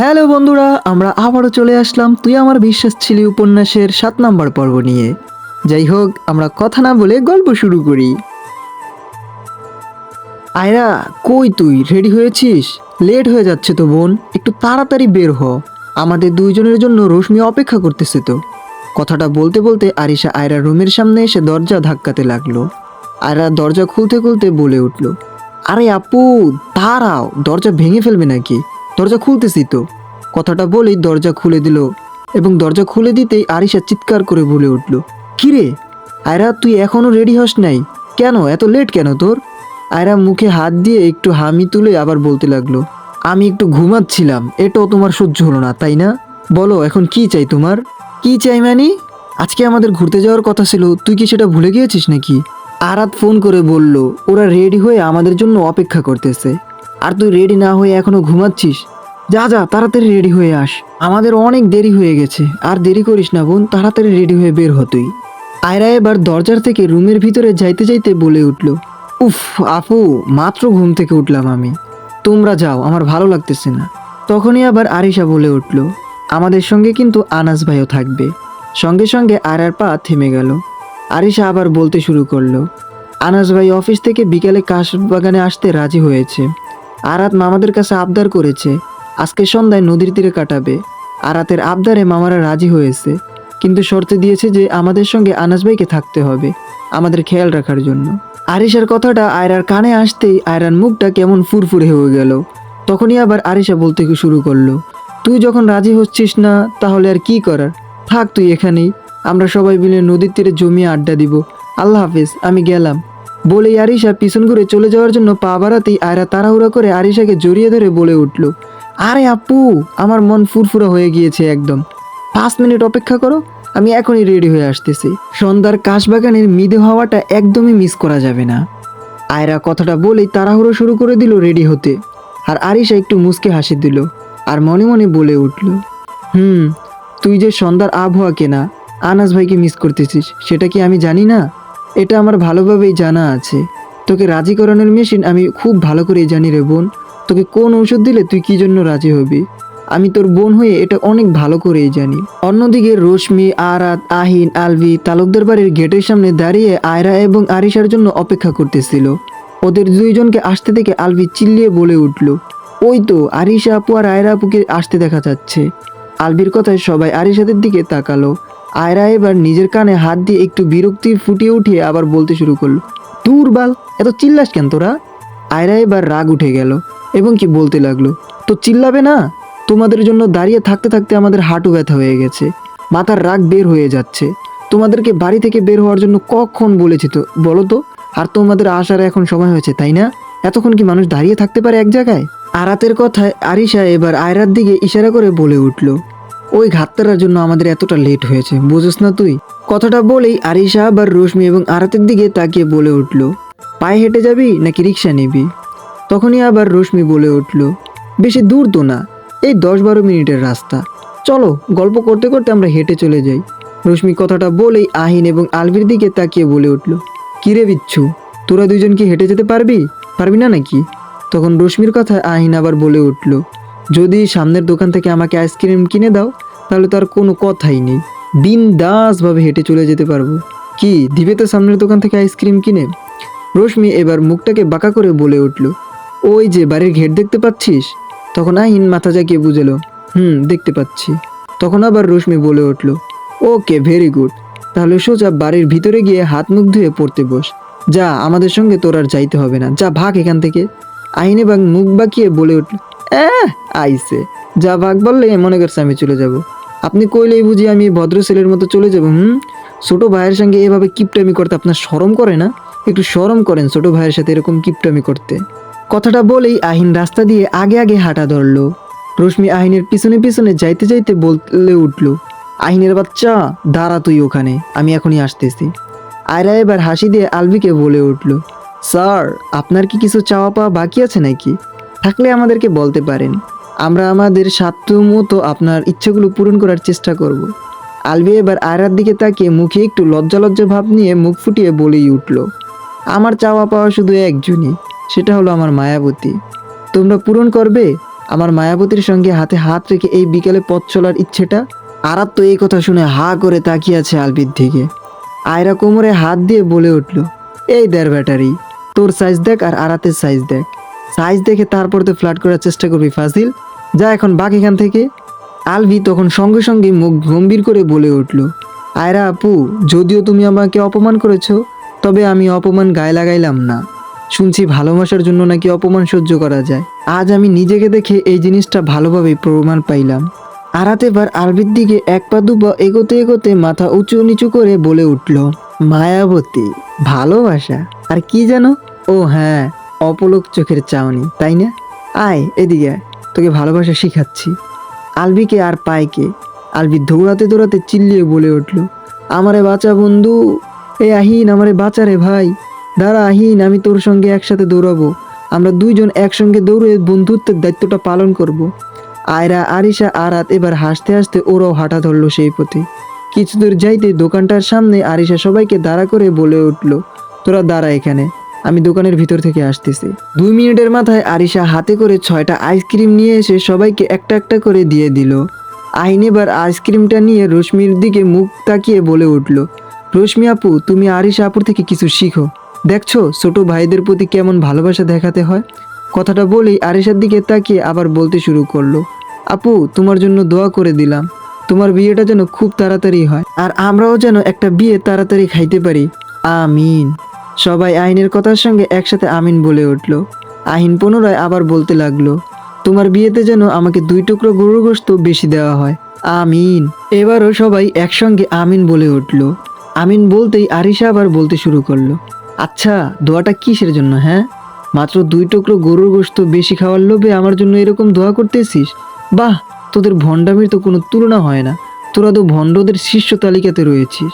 Hello বন্ধুরা, আমরা আবারও চলে আসলাম তুই আমার বিশ্বাস ছিলি উপন্যাসের সাত নম্বর পর্ব নিয়ে। যাই হোক, আমরা কথা না বলে গল্প শুরু করি। আয়রা, কই তুই? রেডি হয়েছিস? লেট হয়ে যাচ্ছে তো বোন, একটু তাড়াতাড়ি বের হ। আমাদের দুইজনের জন্য রশ্মি অপেক্ষা করতেছে তো। কথাটা বলতে বলতে আরিশা আয়রা রুমের সামনে এসে দরজা ধাক্কাতে লাগল। আয়রা দরজা খুলতে খুলতে বলে উঠল, আরে আপু, দাঁড়াও, দরজা ভেঙে ফেলবে নাকি? দরজা খুলতেছি তো। কথাটা বলেই দরজা খুলে দিল এবং দরজা খুলে দিতেই আরিশা চিৎকার করে বলে উঠল, কিরে? আয়রা, তুই এখনও রেডি হস নাই? কেন? এত লেট কেন তোর? আয়রা মুখে হাত দিয়ে একটু হামি তুলে আবার বলতে লাগল, আমি একটু ঘুমাচ্ছিলাম, এটাও তোমার সহ্য হলো না, তাই না? বলো, এখন কি চাই তোমার? কি চাই মানি? আজকে আমাদের ঘুরতে যাওয়ার কথা ছিল, তুই কি সেটা ভুলে গিয়েছিস নাকি? আরাত ফোন করে বলল, ওরা রেডি হয়ে আমাদের জন্য অপেক্ষা করতেছে। আর তুই রেডি না হয়ে এখনও ঘুমাচ্ছিস? যা যা, তাড়াতাড়ি রেডি হয়ে আস। আমাদের অনেক দেরি হয়ে গেছে। আর দেরি করিস না বোন, তাড়াতাড়ি রেডি হয়ে বের হ তুই। আয়রা এবার দরজার থেকে রুমের ভিতরে যাইতে যাইতে বলে উঠল, উফ, আপু, মাত্র ঘুম থেকে উঠলাম আমি। তোমরা যাও, আমার ভালো লাগতেছে না। তখনই আবার আরিশা বলে উঠল, আমাদের সঙ্গে কিন্তু আনাস ভাইও থাকবে। সঙ্গে সঙ্গে আরার পা থেমে গেল। আরিশা আবার বলতে শুরু করল, আনাস ভাই অফিস থেকে বিকালে কাশবাগানে আসতে রাজি হয়েছে। আরাত মামাদের কাছে আবদার করেছে, আজকে সন্ধ্যায় নদীর তীরে কাটাবে। আরাতের আবদারে মামারা রাজি হয়েছে, কিন্তু শর্তে দিয়েছে যে আমাদের সঙ্গে আনাস ভাইকে থাকতে হবে, আমাদের খেয়াল রাখার জন্য। আরিশার কথাটা আয়রার কানে আসতেই আয়রার মুখটা কেমন ফুরফুরে হয়ে গেল। তখনই আবার আরিশা বলতে শুরু করল, তুই যখন রাজি হচ্ছিস না, তাহলে আর কি করার? থাক তুই এখানেই, আমরা সবাই মিলে নদীর তীরে জমিয়ে আড্ডা দিব। আল্লাহ হাফিজ, আমি গেলাম। বলেই আরিশা পিছন ঘুরে চলে যাওয়ার জন্য পা বাড়াতেই আয়রা তাড়াহুড়া করে আরিশাকে জড়িয়ে ধরে বলে উঠল, আরে আপু, আমার মন ফুরফুরা হয়ে গিয়েছে একদম। পাঁচ মিনিট অপেক্ষা করো, আমি এখনই রেডি হয়ে আসতেছি। সন্ধ্যার কাশবাগানের মিদে হওয়াটা একদমই মিস করা যাবে না। আয়রা কথাটা বলেই তাড়াহুড়ো শুরু করে দিল রেডি হতে। আর আরিশা একটু মুসকে হাসি দিল আর মনে মনে বলে উঠল, হুম, তুই যে সন্ধ্যার আবহাওয়া কেনা, আনাস ভাইকে মিস করতেছিস, সেটা কি আমি জানি না? এটা আমার ভালোভাবেই জানা আছে। তোকে রাজি করানোর মেশিন আমি খুব ভালো করেই জানি রে বোন। তোকে কোন ঔষধ দিলে তুই কি জন্য রাজি হবি? আমি তোর বোন হয়ে এটা অনেক ভালো করেই জানি। অন্যদিকে রশ্মি, আরাত, আহিন, আলভি তালুকদার বাড়ির গেটের সামনে দাঁড়িয়ে আয়রা এবং আরিশার জন্য অপেক্ষা করতেছিল। ওদের দুইজনকে আসতে দেখে আলভি চিল্লিয়ে বলে উঠল, ওই তো, আরিশা আপু আর আয়রা আপুকে আসতে দেখা যাচ্ছে। আলভির কথায় সবাই আরিশাদের দিকে তাকালো। আয়রা এবার নিজের কানে হাত দিয়ে একটু বিরক্তি ফুটিয়ে উঠিয়ে আবার বলতে শুরু করল, দূর বাল, এত চিল্লাস কেন তোরা? আয়রা এবার রাগ উঠে গেল এবং কি বলতে লাগল, তো চিল্লাবে না? তোমাদের জন্য দাঁড়িয়ে থাকতে থাকতে আমাদের হাঁটু ব্যথা হয়ে গেছে, মাথার রাগ বের হয়ে যাচ্ছে। তোমাদেরকে বাড়ি থেকে বের হওয়ার জন্য কখন বলেছি তো, বলো তো? আর তোমাদের আসার এখন সময় হয়েছে, তাই না? এতক্ষণ কি মানুষ দাঁড়িয়ে থাকতে পারে এক জায়গায়? আরাতের কথায় আরিশা এবার আয়রার দিকে ইশারা করে বলে উঠল ওই ঘাটতারার জন্য আমাদের এতটা লেট হয়েছে, বুঝোস না তুই? কথাটা বলেই আরিশা আবার রশ্মি এবং আরাতের দিকে তাকিয়ে বলে উঠল, পায়ে হেঁটে যাবি নাকি রিক্সা নিবি? তখনই আবার রশ্মি বলে উঠল, বেশি দূর তো না, এই দশ বারো মিনিটের রাস্তা। চলো, গল্প করতে করতে আমরা হেঁটে চলে যাই। রশ্মি কথাটা বলেই আহিন এবং আলভির দিকে তাকিয়ে বলে উঠল কিরে বিচ্ছু, তোরা দুজন কি হেঁটে যেতে পারবি? পারবি না নাকি? তখন রশ্মির কথায় আহিন আবার বলে উঠল যদি সামনের দোকান থেকে আমাকে আইসক্রিম কিনে দাও, তাহলে তার কোনো কথাই নেই। বিন্দাসভাবে হেঁটে চলে যেতে পারব। কি, দিবে তো সামনের দোকান থেকে আইসক্রিম কিনে? রশ্মি এবার মুখটাকে বাঁকা করে বলে উঠল, ওই যে বাড়ির ঘেট দেখতে পাচ্ছিস? তখন আহিন মাথা জাকিয়ে বুঝেলো, হুম, দেখতে পাচ্ছি। তখন আবার রশ্মি বলে উঠল, ওকে, ভেরি গুড। তাহলে সোজা বাড়ির ভিতরে গিয়ে হাত মুখ ধুয়ে পড়তে বস। যা, আমাদের সঙ্গে তোর আর যাইতে হবে না। যা, ভাগ এখান থেকে। আহিন এবং মুখ বাঁকিয়ে বলে উঠল অ্যাঁ আইসে যা ভাগ বললে মনে করছে আমি চলে যাব। আপনি কইলেই বুঝি আমি ভদ্র ছেলের মতো চলে যাব, হুম? ছোট ভাইয়ের সঙ্গে এভাবে কিপটামি করতে আপনার শরম করে না? একটু শরম করেন ছোট ভাইয়ের সাথে এরকম কিপটামি করতে। কথাটা বলেই আহিন রাস্তা দিয়ে আগে আগে হাঁটা ধরলো। রশ্মি আহিনের পিছনে পিছনে যাইতে যাইতে বললে উঠল, আহিনের বাচ্চা, দাঁড়া তুই ওখানে, আমি এখনই আসতেছি। আয়রা এবার হাসি দিয়ে আলভিকে বলে উঠল, স্যার, আপনার কি কিছু চাওয়া পাওয়া বাকি আছে নাকি? থাকলে আমাদেরকে বলতে পারেন। আমরা আমাদের সাধ্য মতো আপনার ইচ্ছেগুলো পূরণ করার চেষ্টা করব। আলবি এবার আয়রার দিকে তাকিয়ে মুখে একটু লজ্জা লজ্জা ভাব নিয়ে মুখ ফুটিয়ে বলেই উঠল, আমার চাওয়া পাওয়া শুধু একজনই, সেটা হলো আমার মায়াবতী। তোমরা পূরণ করবে? আমার মায়াবতীর সঙ্গে হাতে হাত রেখে এই বিকেলে পথ চলার ইচ্ছেটা? আরাত তো এই কথা শুনে হা করে তাকিয়ে আছে আলবির দিকে। আয়রা কোমরে হাত দিয়ে বলে উঠল, এই দেড় ব্যাটারি, তোর সাইজ দেখ আর আরাতের সাইজ দেখ। সাইজ দেখে তারপর তো ফ্ল্যাট করার চেষ্টা করবি, ফাজিল। যা এখন বাক এখান থেকে। আলভি তখন সঙ্গে সঙ্গে মুখ গম্ভীর করে বলে উঠল, আয়রা আপু, যদিও তুমি আমাকে অপমান করেছ, তবে আমি অপমান গায়ে লাগাইলাম না। শুনছি ভালোবাসার জন্য নাকি অপমান সহ্য করা যায়। আজ আমি নিজেকে দেখে এই জিনিসটা ভালোভাবেই প্রমাণ পাইলাম। আরাত এবার আলবির দিকে এক পা দু পা এগোতে এগোতে মাথা উঁচু নিচু করে বলে উঠল, মায়াবতী, ভালোবাসা? আর কি জানো ও হ্যাঁ অপলোক চোখের চাউনি, তাই না? আয়, এদিকে তোকে ভালোবাসা শিখাচ্ছি। আলবিকে আর পায়কে আলবি দৌড়াতে দৌড়াতে চিল্লিয়ে বলে উঠল, আমারে বাঁচা বন্ধু, এ আহিন, আমারে বাঁচা রে ভাই। দাঁড়া আহিন, আমি তোর সঙ্গে একসাথে দৌড়াবো। আমরা দুইজন একসঙ্গে দৌড়ে বন্ধুত্বের দায়িত্বটা পালন করব। আয়রা, আরিশা, আরাত এবার হাসতে হাসতে ওরাও হাঁটা ধরলো সেই পথে। কিছু দূর যাইতে দোকানটার সামনে আরিশা সবাইকে দাঁড়া করে বলে উঠল, তোরা দাঁড়া এখানে। আমি দোকানের ভিতর থেকে আসতেছি। দুই মিনিটের মাথায় আরিশা হাতে করে ছয়টা আইসক্রিম নিয়ে এসে সবাইকে একটা একটা করে দিয়ে দিল। আহিন এবার আইসক্রিমটা নিয়ে রশ্মির দিকে মুখ তাকিয়ে বলে উঠল, রশ্মি আপু, তুমি আরিশা আপুর থেকে কিছু শিখো। দেখছ, ছোট ভাইদের প্রতি কেমন ভালোবাসা দেখাতে হয়? কথাটা বলেই আরিশার দিকে তাকিয়ে আবার বলতে শুরু করল, আপু, তোমার জন্য দোয়া করে দিলাম। তোমার বিয়েটা যেন খুব তাড়াতাড়ি হয়, আর আমরাও যেন একটা বিয়ে তাড়াতাড়ি খাইতে পারি। আমিন। সবাই আইনের কথার সঙ্গে একসাথে আমিন বলে উঠল। আহিন পুনরায় আবার বলতে লাগল, তোমার বিয়েতে যেন আমাকে দুই টুকরো গরুর গোস্ত বেশি দেওয়া হয়। আমিন। এবারও সবাই একসঙ্গে আমিন বলে উঠল। আমিন বলতেই আরিশা আবার বলতে শুরু করল আচ্ছা দোয়াটা কিসের জন্য হ্যাঁ? মাত্র দুই টুকরো গরুর গোস্ত বেশি খাওয়ার লোভে আমার জন্য এরকম দোয়া করতেছিস? বাহ, তোদের ভণ্ডামির তো কোনো তুলনা হয় না। তোরা তো ভণ্ডদের শীর্ষ তালিকাতে রয়েছিস।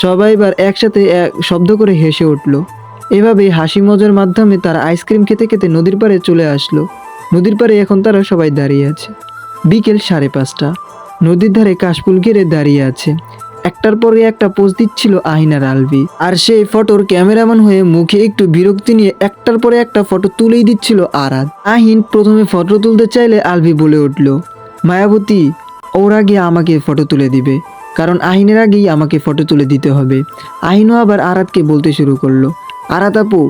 সবাই এবার একসাথে এক শব্দ করে হেসে উঠল। এভাবে হাসি মজার মাধ্যমে তারা আইসক্রিম খেতে খেতে নদীর পাড়ে চলে আসলো। নদীর পাড়ে এখন তারা সবাই দাঁড়িয়ে আছে। বিকেল সাড়ে পাঁচটা। নদীর ধারে কাশফুল ঘিরে দাঁড়িয়ে আছে। একটার পরে একটা পোজ দিচ্ছিল আহিনার আলবি। আর সেই ফটোর ক্যামেরাম্যান হয়ে মুখে একটু বিরক্তি নিয়ে একটার পরে একটা ফটো তুলেই দিচ্ছিল আরাদ। আহিন প্রথমে ফটো তুলতে চাইলে আলবি বলে উঠল, মায়াবতী, ওর আগে আমাকে ফটো তুলে দিবে। কারণ আহিনের আগেই আমাকে ফটো তুলে দিতে হবে। আহিনও আবার আরাতকে বলতে শুরু করল, আরাত আপু,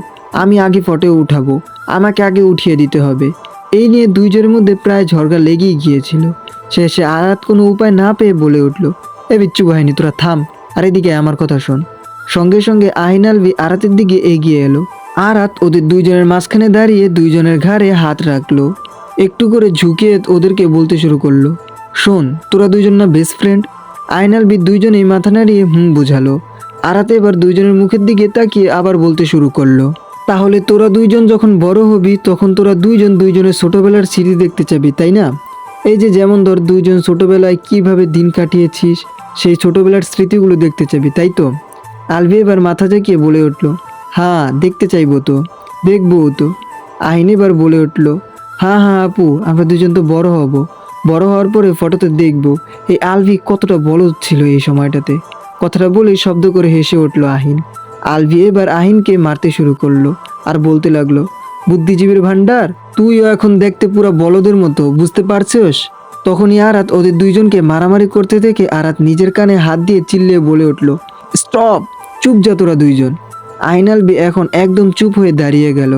আমি আগে ফটো উঠাবো, আমাকে আগে উঠিয়ে দিতে হবে। এই নিয়ে দুইজনের মধ্যে প্রায় ঝড়গা লেগেই গিয়েছিল। শেষে আরাত কোনো উপায় না পেয়ে বলে উঠল, এ বিচ্ছু বাহিনী, তোরা থাম, আর এদিকে আমার কথা শোন। সঙ্গে সঙ্গে আহিন আলবি আরাতের দিকে এগিয়ে এলো। আরাত ওদের দুইজনের মাঝখানে দাঁড়িয়ে দুইজনের ঘাড়ে হাত রাখল, একটু করে ঝুঁকিয়ে ওদেরকে বলতে শুরু করল, শোন, তোরা দুইজন না বেস্ট ফ্রেন্ড আইনালবি দুইজনেই মাথা নাড়িয়ে হুম বুঝালো। আরাতে এবার দুইজনের মুখের দিকে তাকিয়ে আবার বলতে শুরু করল, তাহলে তোরা দুইজন যখন বড় হবি, তখন তোরা দুইজন দুইজনের ছোটবেলার স্মৃতি দেখতে চাবি, তাই না? এই যে যেমন ধর দুইজন ছোটবেলায় কীভাবে দিন কাটিয়েছিস, সেই ছোটবেলার স্মৃতিগুলো দেখতে চাবি, তাই তো? আলভি এবার মাথা জাকিয়ে বলে উঠল হ্যাঁ দেখতে চাইব তো দেখব তো। আহিন এবার বলে উঠল হ্যাঁ হ্যাঁ আপু, আমরা দুজন তো বড় হব। বড় হওয়ার পরে ফটোতে দেখব এই আলভি কতটা বড় ছিল এই সময়টাতে। কথাটা বলেই শব্দ করে হেসে উঠল আহিন। আলভি এবার আহিনকে মারতে শুরু করল আর বলতে লাগল, বুদ্ধিজীবীর ভান্ডার তুইও এখন দেখতে পুরো বলদের মতো, বুঝতে পারছিস? তখনই আরাত ওদের দুইজনকে মারামারি করতে দেখে আরাত নিজের কানে হাত দিয়ে চিল্লিয়ে বলে উঠল, স্টপ, চুপ যা তোরা দুইজন। আইনালবি এখন একদম চুপ হয়ে দাঁড়িয়ে গেল।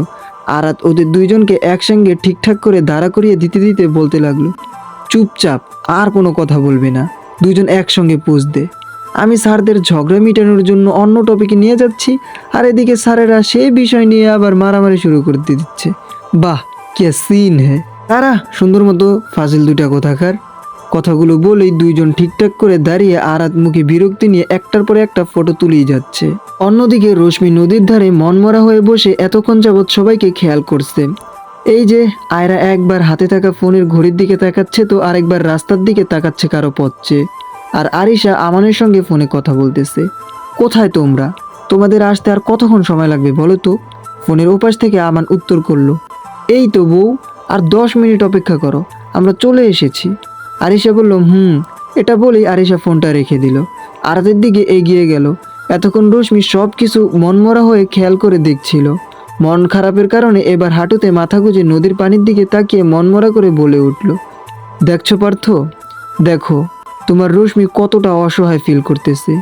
আরাত ওদের দুইজনকে একসঙ্গে ঠিকঠাক করে দাঁড়া করিয়ে দিতে দিতে বলতে লাগল চুপচাপ, আর কোনো কথা বলবে না। দুইজন একসঙ্গে পোজ দে। আমি স্যারদের ঝগড়া মিটানোর জন্য অন্য টপিকে নিয়ে যাচ্ছি, আর এদিকে স্যারেরা সেই বিষয় নিয়ে আবার মারামারি শুরু করতে দিচ্ছে। বাহ, কে সিন হে। তারা, সুন্দর মতো ফাজিল দুইটা কথাকার। কথাগুলো বলেই দুইজন ঠিকঠাক করে দাঁড়িয়ে আরাত মুখে বিরক্তি নিয়ে একটার পর একটা ফটো তুলেই যাচ্ছে। অন্যদিকে রশ্মি নদীর ধারে মনমরা হয়ে বসে এতক্ষণ যাবৎ সবাইকে খেয়াল করছে। এই যে, আয়রা একবার হাতে থাকা ফোনের ঘড়ির দিকে তাকাচ্ছে তো আরেকবার রাস্তার দিকে তাকাচ্ছে কারও পথছে আর আরিশা আমানের সঙ্গে ফোনে কথা বলতেছে। কোথায় তোমরা? তোমাদের আসতে আর কতক্ষণ সময় লাগবে বলো তো? ফোনের ওপাশ থেকে আমান উত্তর করল, এই তো বউ, আর দশ মিনিট অপেক্ষা করো, আমরা চলে এসেছি। আরিশা বলল, হুম, এটা বলেই আরিশা ফোনটা রেখে দিল। আরাতের দিকে এগিয়ে গেল। এতক্ষণ রশ্মি সব কিছু মনমরা হয়ে খেয়াল করে দেখছিল। মন খারাপের কারণে এবার হাঁটুতে মাথা গুজে নদীর পানির দিকে তাকিয়ে মনমরা করে বলে উঠল, দেখছ পার্থ? দেখো, তোমার রশ্মি কতটা অসহায় ফিল করতেছে।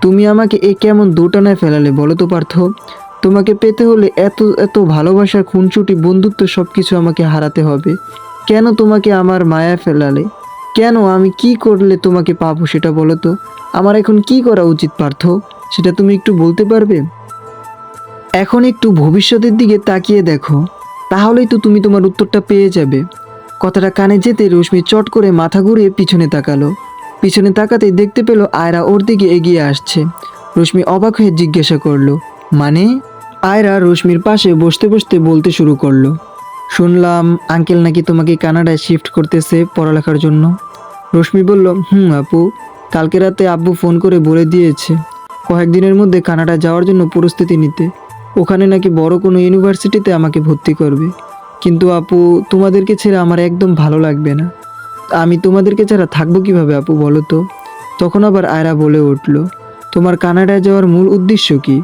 তুমি আমাকে এ কেমন দোটানায় ফেলালে বলো তো পার্থ? তোমাকে পেতে হলে এত এত ভালোবাসার খুনছুটি বন্ধুত্ব সব কিছু আমাকে হারাতে হবে। কেন তোমাকে আমার মায়া ফেলালে? কেন আমি কি করলে তোমাকে পাবো সেটা বলো তো। আমার এখন কি করা উচিত পার্থ? সেটা তুমি একটু বলতে পারবে? এখন একটু ভবিষ্যতের দিকে তাকিয়ে দেখো। তাহলেই তো তুমি তোমার উত্তরটা পেয়ে যাবে। কথাটা কানে যেতে রশ্মি চট করে মাথা ঘুরিয়ে পিছনে তাকালো। পিছনে তাকাতে দেখতে পেল আয়রা ওর দিকে এগিয়ে আসছে। রশ্মি অবাক হয়ে জিজ্ঞাসা করল মানে? আয়রা রশ্মির পাশে বসতে বসতে বলতে শুরু করল, শুনলাম আঙ্কেল নাকি তোমাকে কানাডায় শিফট করতেছে পড়ালেখার জন্য? রশ্মি বলল, হুম আপু, কালকে রাতে আব্বু ফোন করে বলে দিয়েছে, কয়েকদিনের মধ্যে কানাডা যাওয়ার জন্য প্রস্তুতি নিতে। ওখানে নাকি বড় কোনো ইউনিভার্সিটিতে আমাকে ভর্তি করবে। কিন্তু আপু, তোমাদেরকে ছেড়ে আমার একদম ভালো লাগবে না। আমি তোমাদেরকে ছাড়া থাকব কীভাবে আপু বলো তো? তখন আবার আয়রা বলে উঠল, তোমার কানাডায় যাওয়ার মূল উদ্দেশ্য কি?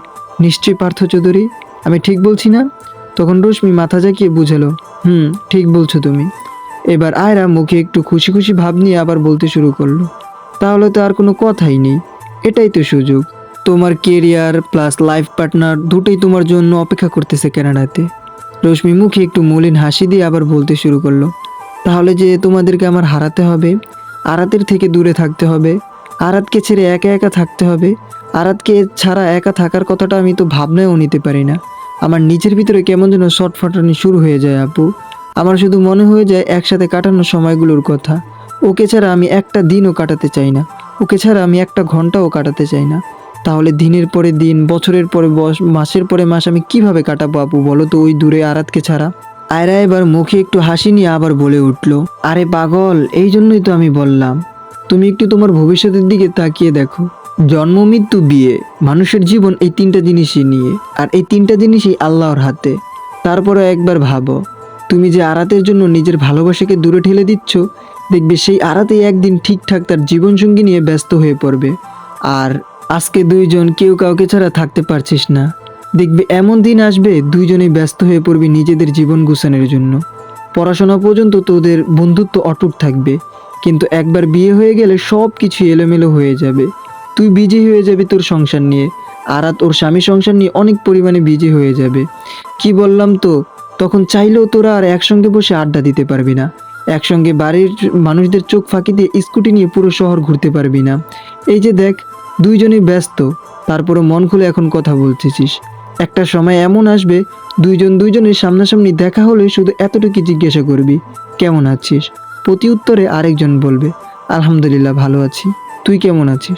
নিশ্চয়ই পার্থ চৌধুরী? আমি ঠিক বলছি না? তখন রশ্মি মাথা জাকিয়ে বুঝালো, হুম, ঠিক বলছো তুমি। এবার আয়রা মুখে একটু খুশি খুশি ভাব নিয়ে আবার বলতে শুরু করল, তাহলে তো আর কোনো কথাই নেই। এটাই তো সুযোগ। তোমার কেরিয়ার প্লাস লাইফ পার্টনার দুটোই তোমার জন্য অপেক্ষা করতেছে কানাডাতে। রশ্মি মুখে একটু মলিন হাসি দিয়ে আবার বলতে শুরু করল, তাহলে যে তোমাদেরকে আমার হারাতে হবে, আরাতের থেকে দূরে থাকতে হবে, আরাতকে ছেড়ে একা একা থাকতে হবে, আরাতকে ছাড়া একা থাকার কথাটা আমি তো ভাবনায়ও নিতে পারি না। আমার নিজের ভিতরে কেমন যেন শর্ট ফাটানি শুরু হয়ে যায় আপু। আমার শুধু মনে হয়ে যায় একসাথে কাটানো সময়গুলোর কথা। ওকে ছাড়া আমি একটা দিনও কাটাতে চাই না। ওকে ছাড়া আমি একটা ঘন্টাও কাটাতে চাই না। তাহলে দিনের পরে দিন, বছরের পরে বস, মাসের পরে মাস আমি কীভাবে কাটাবো আপু? বলো তো ওই দূরে আরাতকে ছাড়া। আয়রা এবার মুখে একটু হাসি নিয়ে আবার বলে উঠল, আরে পাগল, এই জন্যই তো আমি বললাম। তুমি একটু তোমার ভবিষ্যতের দিকে তাকিয়ে দেখো। জন্ম, মৃত্যু, বিয়ে, মানুষের জীবন এই তিনটা জিনিসই নিয়ে, আর এই তিনটা জিনিসই আল্লাহর হাতে। তারপরে একবার ভাবো, তুমি যে আরাতের জন্য নিজের ভালোবাসাকে দূরে ঠেলে দিচ্ছ, দেখবে সেই আরাতেই একদিন ঠিকঠাক তার জীবনসঙ্গী নিয়ে ব্যস্ত হয়ে পড়বে। আর আজকে দুইজন কেউ কাউকে ছাড়া থাকতে পারছিস না। দেখবে এমন দিন আসবে দুইজনেই ব্যস্ত হয়ে পড়বি নিজেদের জীবন গুছানোর জন্য। পড়াশোনা পর্যন্ত তোদের বন্ধুত্ব অটুট থাকবে, কিন্তু একবার বিয়ে হয়ে গেলে সব কিছু এলোমেলো হয়ে যাবে। তুই বিজি হয়ে যাবি তোর সংসার নিয়ে আরাত ওর স্বামী সংসার নিয়ে অনেক পরিমাণে বিজি হয়ে যাবে। কি বললাম তো, তখন চাইলেও তোরা আর একসঙ্গে বসে আড্ডা দিতে পারবি না। একসঙ্গে বাড়ির মানুষদের চোখ ফাঁকি দিয়ে স্কুটি নিয়ে পুরো শহর ঘুরতে পারবি না। এই যে দেখ দুইজনই ব্যস্ত তারপরে মন খুলে এখন কথা বলতেছিস। একটা সময় এমন আসবে, দুইজন দুইজনের সামনাসামনি দেখা হলে শুধু এতটুকু জিজ্ঞাসা করবি, কেমন আছিস? প্রতি উত্তরে আরেকজন বলবে, আলহামদুলিল্লাহ ভালো আছি। তুই কেমন আছিস?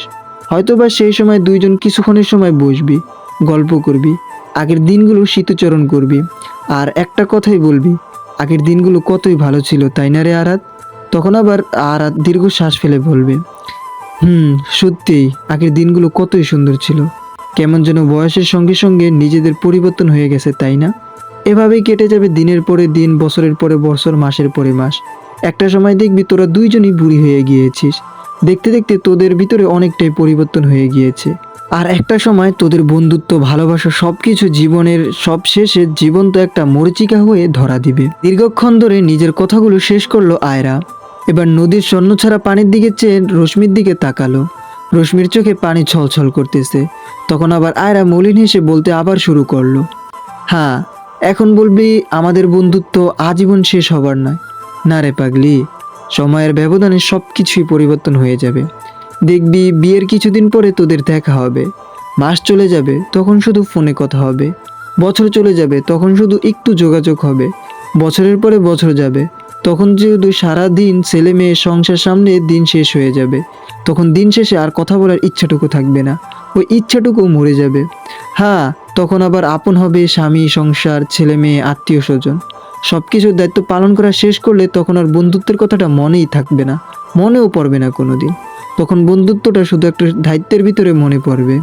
হয়তোবা সেই সময় দুইজন কিছুক্ষণের সময় বসবি, গল্প করবি, আগের দিনগুলো শীতচরণ করবি, আর একটা কথাই বলবি, আগের দিনগুলো কতই ভালো ছিল, তাই না রে আরাত? তখন আবার আরাত দীর্ঘ শ্বাস ফেলে বলবে হুম সত্যিই আগের দিনগুলো কতই সুন্দর ছিল। কেমন যেন বয়সের সঙ্গে সঙ্গে নিজেদের পরিবর্তন হয়ে গেছে, তাই না? এভাবেই কেটে যাবে দিনের পরে দিন, বছরের পরে বছর, মাসের পরে মাস। একটা সময় দেখবি তোরা দুইজনই বুড়ি হয়ে গিয়েছিস। দেখতে দেখতে তোদের ভিতরে অনেকটাই পরিবর্তন হয়ে গিয়েছে। আর একটা সময় তোদের বন্ধুত্ব, ভালোবাসা সব কিছু জীবনের সব শেষে জীবন্ত একটা মরিচিকা হয়ে ধরা দিবে। দীর্ঘক্ষণ ধরে নিজের কথাগুলো শেষ করল আয়রা। এবার নদীর স্বর্ণ ছাড়া পানির দিকে চেয়ে রশ্মির দিকে তাকালো। রশ্মির চোখে পানি ছলছল করতেছে। তখন আবার আয়রা মলিন হেসে বলতে আবার শুরু করল হ্যাঁ এখন বলবি আমাদের বন্ধুত্ব আজীবন শেষ হবার নয়। না রে পাগলি, সময়ের ব্যবধানে সব কিছুই পরিবর্তন হয়ে যাবে। দেখবি বিয়ের কিছুদিন পরে তোদের দেখা হবে। মাস চলে যাবে, তখন শুধু ফোনে কথা হবে। বছর চলে যাবে, তখন শুধু একটু যোগাযোগ হবে। বছরের পরে বছর যাবে তখন যেহেতু সারাদিন ছেলে মেয়ে সংসার সামনে দিন শেষ হয়ে যাবে, তখন দিন শেষে আর কথা বলার ইচ্ছাটুকু থাকবে না। ওই ইচ্ছাটুকু মরে যাবে। হ্যাঁ তখন আবার আপন হবে স্বামী, সংসার, ছেলে মেয়ে, আত্মীয় স্বজন। সব কিছুর দায়িত্ব পালন করা শেষ করলে তখন আর বন্ধুত্বের কথাটা মনেই থাকবে না, মনেও পড়বে না কোনো দিন তখন বন্ধুত্বটা শুধু একটা দায়িত্বের ভিতরে মনে পড়বে।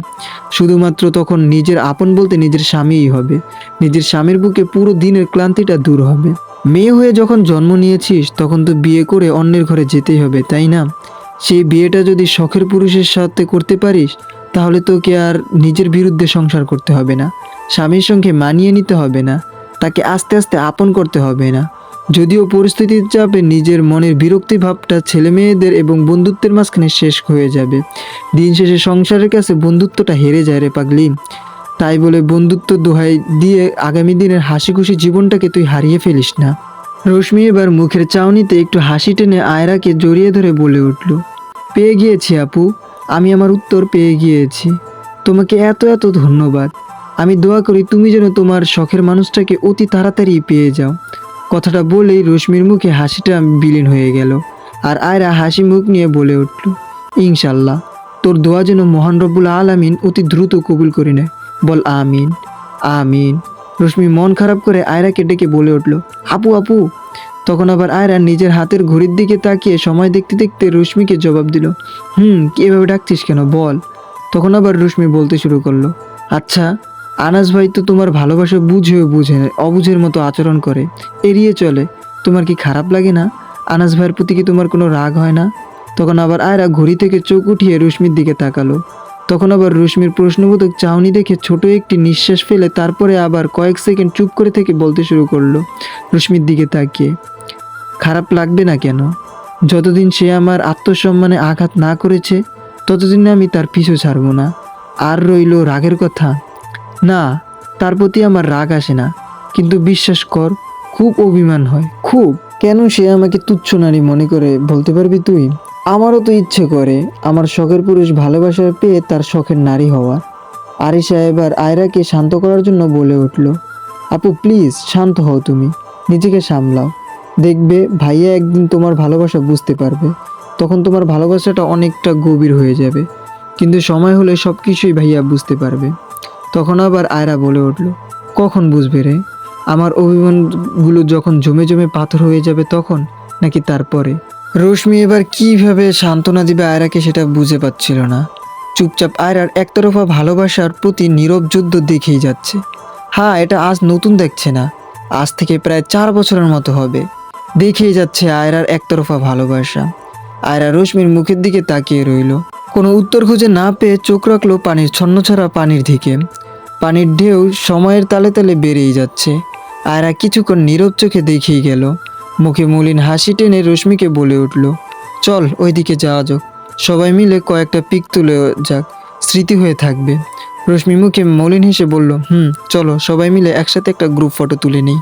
শুধুমাত্র তখন নিজের আপন বলতে নিজের স্বামীই হবে। নিজের স্বামীর বুকে পুরো দিনের ক্লান্তিটা দূর হবে। মেয়ে হয়ে যখন জন্ম নিয়েছিস, তখন তো বিয়ে করে অন্যের ঘরে যেতেই হবে, তাই না? সেই বিয়েটা যদি শখের পুরুষের সাথে করতে পারিস, তাহলে তোকে আর নিজের বিরুদ্ধে সংসার করতে হবে না। স্বামীর সঙ্গে মানিয়ে নিতে হবে না। তাকে আস্তে আস্তে আপন করতে হবে না। যদিও পরিস্থিতির চাপে নিজের মনের বিরক্তি ভাবটা ছেলে মেয়েদের এবং বন্ধুত্বের মাঝখানে শেষ হয়ে যাবে। দিন শেষে সংসারের কাছে বন্ধুত্বটা হেরে যায় রে পাগলি। তাই বলে বন্ধুত্ব দোহাই দিয়ে আগামী দিনের হাসি খুশি জীবনটাকে তুই হারিয়ে ফেলিস না। রশ্মি এবার মুখের চাউনিতে একটু হাসি টেনে আয়রাকে জড়িয়ে ধরে বলে উঠল, পেয়ে গিয়েছি আপু, আমি আমার উত্তর পেয়ে গিয়েছি। তোমাকে এত এত ধন্যবাদ। আমি দোয়া করি তুমি যেন তোমার শখের মানুষটাকে অতি তাড়াতাড়ি পেয়ে যাও। কথাটা বলেই রশ্মির মুখে হাসিটা বিলীন হয়ে গেল আর আয়রা হাসি মুখ নিয়ে বলে উঠল, ইনশাল্লাহ, তোর দোয়া যেন মহান রব্বুল আলামিন অতি দ্রুত কবুল করে নেয়। বল, আমিন আমিন। রশ্মি মন খারাপ করে আয়রাকে ডেকে বলে উঠল, আপু আপু। তখন আবার আয়রা নিজের হাতের ঘড়ির দিকে তাকিয়ে সময় দেখতে দেখতে রশ্মিকে জবাব দিল, হুম এভাবে ডাকছিস কেন? বল। তখন আবার রশ্মি বলতে শুরু করল আচ্ছা আনাস ভাই তো তোমার ভালোবাসা বুঝেও বুঝে অবুঝের মতো আচরণ করে। এড়িয়ে চলে। তোমার কি খারাপ লাগে না? আনাস ভাইয়ের প্রতি কি তোমার কোনো রাগ হয় না? তখন আবার আয়রা ঘড়ি থেকে চোখ উঠিয়ে রশ্মির দিকে তাকালো। তখন আবার রশ্মির প্রশ্নবোধক চাউনি দেখে ছোট একটি নিঃশ্বাস ফেলে তারপরে আবার কয়েক সেকেন্ড চুপ করে থেকে বলতে শুরু করল, রশ্মির দিকে তাকিয়ে। খারাপ লাগবে না কেন? যতদিন সে আমার আত্মসম্মানে আঘাত না করেছে, ততদিন আমি তার পিছু ছাড়বো না। আর রইল রাগের কথা। না, তার প্রতি আমার রাগ আসে না। কিন্তু বিশ্বাস কর, খুব অভিমান হয়। খুব? কেন সে আমাকে তুচ্ছ নারী মনে করে বলতে পারবি তুই? আমারও তো ইচ্ছে করে, আমার শখের পুরুষ ভালোবাসা পেয়ে তার শখের নারী হওয়ার আরিশা এবার আয়রাকে শান্ত করার জন্য বলে উঠল, আপু প্লিজ শান্ত হও তুমি। নিজেকে সামলাও। দেখবে ভাইয়া একদিন তোমার ভালোবাসা বুঝতে পারবে। তখন তোমার ভালোবাসাটা অনেকটা গভীর হয়ে যাবে। কিন্তু সময় হলে সব কিছুই ভাইয়া বুঝতে পারবে। তখন আবার আয়রা বলে উঠল, কখন বুঝবে রে? আমার অভিমানগুলো যখন জমে জমে পাথর হয়ে যাবে তখন নাকি তারপরে? রশ্মি এবার কীভাবে সান্ত্বনা দিবে আয়রাকে সেটা বুঝে পাচ্ছিল না। চুপচাপ আয়রার একতরফা ভালোবাসার প্রতি নীরব যুদ্ধ দেখেই যাচ্ছে। হ্যাঁ এটা আজ নতুন দেখছে না, আজ থেকে প্রায় চার বছরের মতো হবে। দেখেই যাচ্ছে আয়রার একতরফা ভালোবাসা। আয়রা রশ্মির মুখের দিকে তাকিয়ে রইল। কোনো উত্তর খুঁজে না পেয়ে চোখ রাখল পানির ছন্নছাড়া পানির দিকে। পানির ঢেউ সময়ের তালে তালে বেড়েই যাচ্ছে। আর এক কিছুক্ষণ নীরব চোখে দেখেই গেল। মুখে মলিন হাসি টেনে রশ্মিকে বলে উঠল, চল, ওইদিকে যাওয়া যাক। সবাই মিলে কয়েকটা পিক তুলে যাক। স্মৃতি হয়ে থাকবে। রশ্মি মুখে মলিন হেসে বলল, হুম, চলো, সবাই মিলে একসাথে একটা গ্রুপ ফটো তুলে নিই।